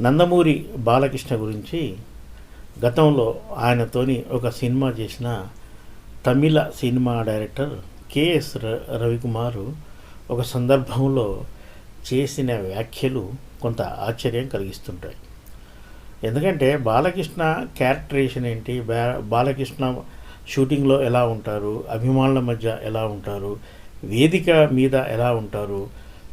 నందమూరి బాలకృష్ణ గురించి గతంలో ఆయనతోని ఒక సినిమా చేసిన తమిళ సినిమా డైరెక్టర్ కెఎస్ ర రవికుమారు ఒక సందర్భంలో చేసిన వ్యాఖ్యలు కొంత ఆశ్చర్యం కలిగిస్తుంటాయి. ఎందుకంటే బాలకృష్ణ క్యారెక్టరేషన్ ఏంటి? బాలకృష్ణ షూటింగ్లో ఎలా ఉంటారు? అభిమానుల మధ్య ఎలా ఉంటారు? వేదిక మీద ఎలా ఉంటారు?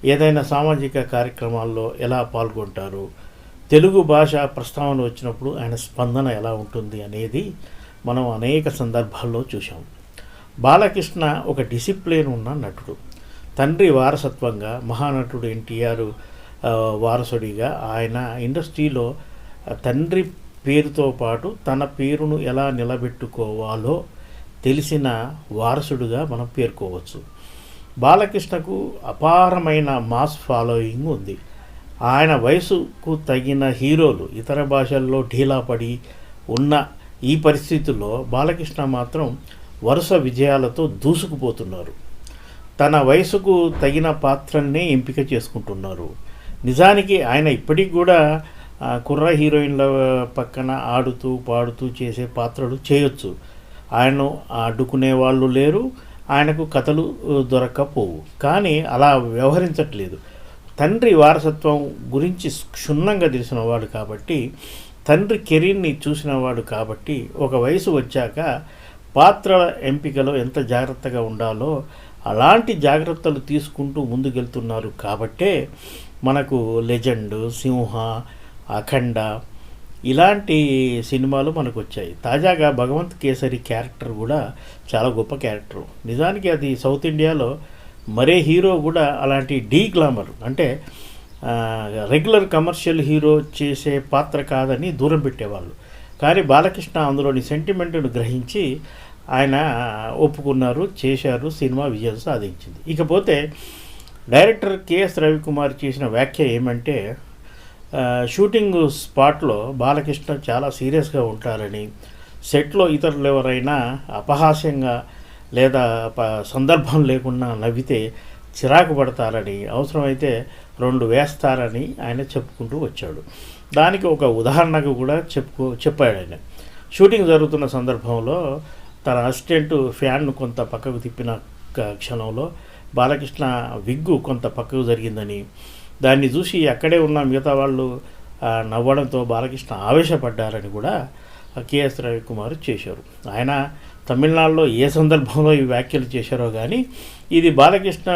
ఏదైనా సామాజిక కార్యక్రమాల్లో ఎలా పాల్గొంటారు? తెలుగు భాష ప్రస్తావన వచ్చినప్పుడు ఆయన స్పందన ఎలా ఉంటుంది అనేది మనం అనేక సందర్భాల్లో చూసాం బాలకృష్ణ ఒక డిసిప్లిన్ ఉన్న నటుడు. తండ్రి వారసత్వంగా మహానటుడు ఎన్టీఆర్ వారసుడిగా ఆయన ఇండస్ట్రీలో తండ్రి పేరుతో పాటు తన పేరును ఎలా నిలబెట్టుకోవాలో తెలిసిన వారసుడుగా మనం పేర్కోవచ్చు. బాలకృష్ణకు అపారమైన మాస్ ఫాలోయింగ్ ఉంది. ఆయన వయసుకు తగిన హీరోలు ఇతర భాషల్లో ఢీలా పడి ఉన్న ఈ పరిస్థితుల్లో బాలకృష్ణ మాత్రం వరుస విజయాలతో దూసుకుపోతున్నారు. తన వయసుకు తగిన పాత్రనే ఎంపిక చేసుకుంటున్నారు. నిజానికి ఆయన ఇప్పటికి కూడా కుర్ర హీరోయిన్ల పక్కన ఆడుతూ పాడుతూ చేసే పాత్రలు చేయొచ్చు. ఆయనను అడ్డుకునే వాళ్ళు లేరు ఆయనకు కథలు దొరక్కపోవు. కానీ అలా వ్యవహరించట్లేదు. తండ్రి వారసత్వం గురించి క్షుణ్ణంగా తెలిసినవాడు కాబట్టి తండ్రి కెరీర్ని చూసినవాడు కాబట్టి ఒక వయసు వచ్చాక పాత్రల ఎంపికలో ఎంత జాగ్రత్తగా ఉండాలో అలాంటి జాగ్రత్తలు తీసుకుంటూ ముందుకెళ్తున్నారు కాబట్టే మనకు లెజెండ్ సింహ అఖండ ఇలాంటి సినిమాలు మనకు వచ్చాయి తాజాగా భగవంత్ కేసరి క్యారెక్టర్ కూడా చాలా గొప్ప క్యారెక్టర్. నిజానికి అది సౌత్ ఇండియాలో మరే హీరో కూడా అలాంటి డీ గ్లామర్ అంటే రెగ్యులర్ కమర్షియల్ హీరో చేసే పాత్ర కాదని దూరం పెట్టేవాళ్ళు. కానీ బాలకృష్ణ అందులోని సెంటిమెంట్ను గ్రహించి ఆయన ఒప్పుకున్నారు చేశారు సినిమా విజయం సాధించింది. ఇకపోతే డైరెక్టర్ కెఎస్ రవికుమార్ చేసిన వ్యాఖ్య ఏమంటే షూటింగ్ స్పాట్లో బాలకృష్ణ చాలా సీరియస్గా ఉంటారని సెట్లో ఇతరులు ఎవరైనా అపహాస్యంగా లేదా సందర్భం లేకుండా నవ్వితే చిరాకు పడతారని అవసరమైతే రెండు వేస్తారని ఆయన చెప్పుకుంటూ వచ్చాడు. దానికి ఒక ఉదాహరణకు కూడా చెప్పుకో చెప్పాడు ఆయన. షూటింగ్ జరుగుతున్న సందర్భంలో తన అసిస్టెంట్ ఫ్యాన్ను కొంత పక్కకు తిప్పిన క్షణంలో బాలకృష్ణ విగ్గు కొంత పక్కకు జరిగిందని దాన్ని చూసి అక్కడే ఉన్న మిగతా వాళ్ళు నవ్వడంతో బాలకృష్ణ ఆవేశపడ్డారని కూడా కేఎస్ రవికుమార్ చేశారు. ఆయన తమిళనాడులో ఏ సందర్భంలో ఈ వ్యాఖ్యలు చేశారో కానీ ఇది బాలకృష్ణ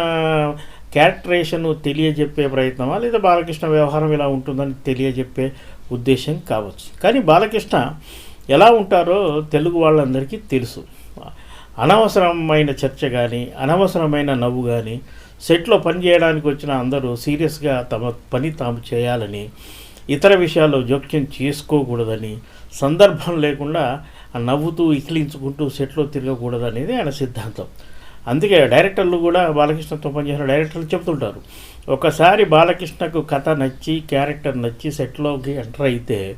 క్యారెక్టరేషన్ తెలియజెప్పే ప్రయత్నమా లేదా బాలకృష్ణ వ్యవహారం ఇలా ఉంటుందని తెలియజెప్పే ఉద్దేశం కావచ్చు. కానీ బాలకృష్ణ ఎలా ఉంటారో తెలుగు వాళ్ళందరికీ తెలుసు. అనవసరమైన చర్చ కానీ అనవసరమైన నవ్వు కానీ సెట్లో పని చేయడానికి వచ్చిన అందరూ సీరియస్గా తమ పని తాము చేయాలని ఇతర విషయాల్లో జోక్యం చేసుకోకూడదని సందర్భం లేకుండా నవ్వుతూ ఇకిలించుకుంటూ సెట్లో తిరగకూడదు అనేది ఆయన సిద్ధాంతం. అందుకే డైరెక్టర్లు కూడా బాలకృష్ణతో పనిచేసిన డైరెక్టర్లు చెబుతుంటారు ఒకసారి బాలకృష్ణకు కథ నచ్చి క్యారెక్టర్ నచ్చి సెట్లోకి ఎంటర్ అయితే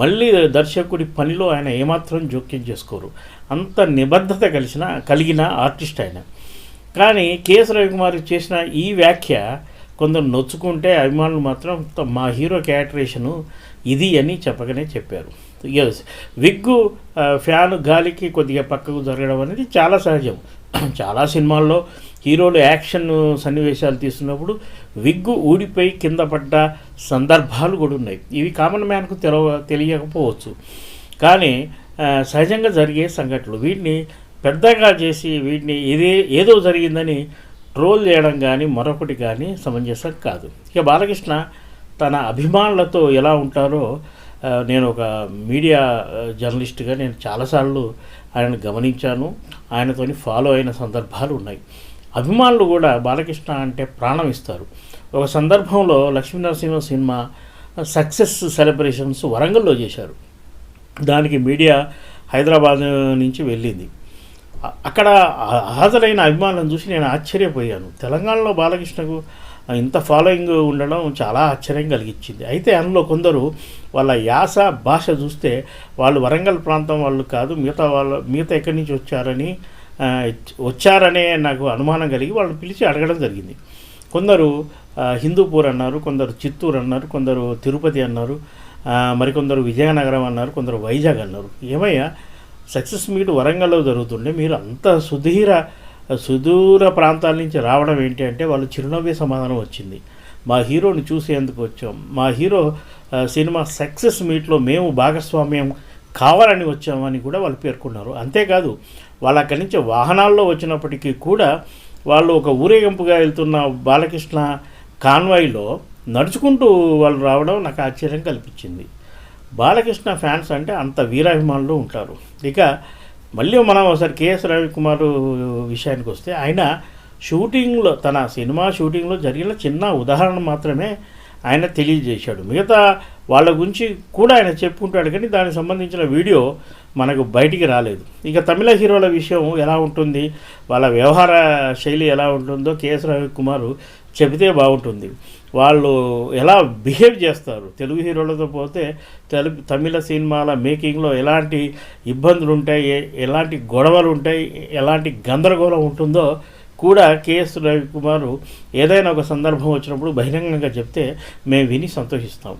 మళ్ళీ దర్శకుడి పనిలో ఆయన ఏమాత్రం జోక్యం చేసుకోరు. అంత నిబద్ధత కలిసిన కలిగిన ఆర్టిస్ట్ ఆయన. కానీ కేఎస్ రవికుమార్ చేసిన ఈ వ్యాఖ్య కొందరు నొచ్చుకుంటే అభిమానులు మాత్రం మా హీరో క్యారెక్టరేషను ఇది అని చెప్పగానే చెప్పారు. విగ్గు ఫ్యాన్ గాలికి కొద్దిగా పక్కకు జరగడం అనేది చాలా సహజం. చాలా సినిమాల్లో హీరోలు యాక్షన్ సన్నివేశాలు తీస్తున్నప్పుడు విగ్గు ఊడిపోయి కింద పడ్డ సందర్భాలు కూడా ఉన్నాయి. ఇవి కామన్ మ్యాన్కు తెలవ తెలియకపోవచ్చు. కానీ సహజంగా జరిగే సంఘటనలు. వీటిని పెద్దగా చేసి వీటిని ఇదే ఏదో జరిగిందని ట్రోల్ చేయడం కానీ మరొకటి కానీ సమంజసం కాదు. ఇక బాలకృష్ణ తన అభిమానులతో ఎలా ఉంటారో నేను ఒక మీడియా జర్నలిస్ట్గా నేను చాలాసార్లు ఆయనను గమనించాను. ఆయనతోని ఫాలో అయిన సందర్భాలు ఉన్నాయి. అభిమానులు కూడా బాలకృష్ణ అంటే ప్రాణం ఇస్తారు. ఒక సందర్భంలో లక్ష్మీనరసింహ సినిమా సక్సెస్ సెలబ్రేషన్స్ వరంగల్లో చేశారు. దానికి మీడియా హైదరాబాద్ నుంచి వెళ్ళింది. అక్కడ హాజరైన అభిమానులను చూసి నేను ఆశ్చర్యపోయాను. తెలంగాణలో బాలకృష్ణకు ఇంత ఫాలోయింగ్ ఉండడం చాలా ఆశ్చర్యం కలిగించింది. అయితే అందులో కొందరు వాళ్ళ యాస భాష చూస్తే వాళ్ళు వరంగల్ ప్రాంతం వాళ్ళు కాదు మిగతా వాళ్ళ మిగతా ఎక్కడి నుంచి వచ్చారని వచ్చారనే నాకు అనుమానం కలిగి వాళ్ళని పిలిచి అడగడం జరిగింది. కొందరు హిందూపూర్ అన్నారు కొందరు చిత్తూరు అన్నారు కొందరు తిరుపతి అన్నారు మరికొందరు విజయనగరం అన్నారు కొందరు వైజాగ్ అన్నారు. ఏమయ్యా సక్సెస్ మీట్ వరంగల్లో జరుగుతుండే మీరు అంత సుధీర సుదూర ప్రాంతాల నుంచి రావడం ఏంటి అంటే వాళ్ళు చిరునవ్వే సమాధానం వచ్చింది. మా హీరోని చూసేందుకు వచ్చాం. మా హీరో సినిమా సక్సెస్ మీట్లో మేము భాగస్వామ్యం కావాలని వచ్చామని కూడా వాళ్ళు పేర్కొన్నారు. అంతేకాదు వాళ్ళ అక్కడి నుంచి వాహనాల్లో వచ్చినప్పటికీ కూడా వాళ్ళు ఒక ఊరేగింపుగా వెళ్తున్న బాలకృష్ణ కాన్వాయ్లో నడుచుకుంటూ వాళ్ళు రావడం నాకు ఆశ్చర్యం కల్పించింది. బాలకృష్ణ ఫ్యాన్స్ అంటే అంత వీరాభిమానులు ఉంటారు. ఇక మళ్ళీ మనం ఒకసారి కేఎస్ రవికుమార్ విషయానికి వస్తే ఆయన షూటింగ్లో తన సినిమా షూటింగ్లో జరిగిన చిన్న ఉదాహరణ మాత్రమే ఆయన తెలియజేశాడు. మిగతా వాళ్ళ గురించి కూడా ఆయన చెప్పుకుంటాడు కానీ దానికి సంబంధించిన వీడియో మనకు బయటికి రాలేదు. ఇక తమిళ హీరోల విషయం ఎలా ఉంటుంది వాళ్ళ వ్యవహార శైలి ఎలా ఉంటుందో కేఎస్ రవికుమార్ చెబితే బాగుంటుంది. వాళ్ళు ఎలా బిహేవ్ చేస్తారు? తెలుగు హీరోలతో పోతే తెలుగు తమిళ సినిమాల మేకింగ్లో ఎలాంటి ఇబ్బందులు ఉంటాయి ఎలాంటి గొడవలు ఉంటాయి ఎలాంటి గందరగోళం ఉంటుందో కూడా కేఎస్ రవికుమారు ఏదైనా ఒక సందర్భం వచ్చినప్పుడు బహిరంగంగా చెప్తే మేము విని సంతోషిస్తాం.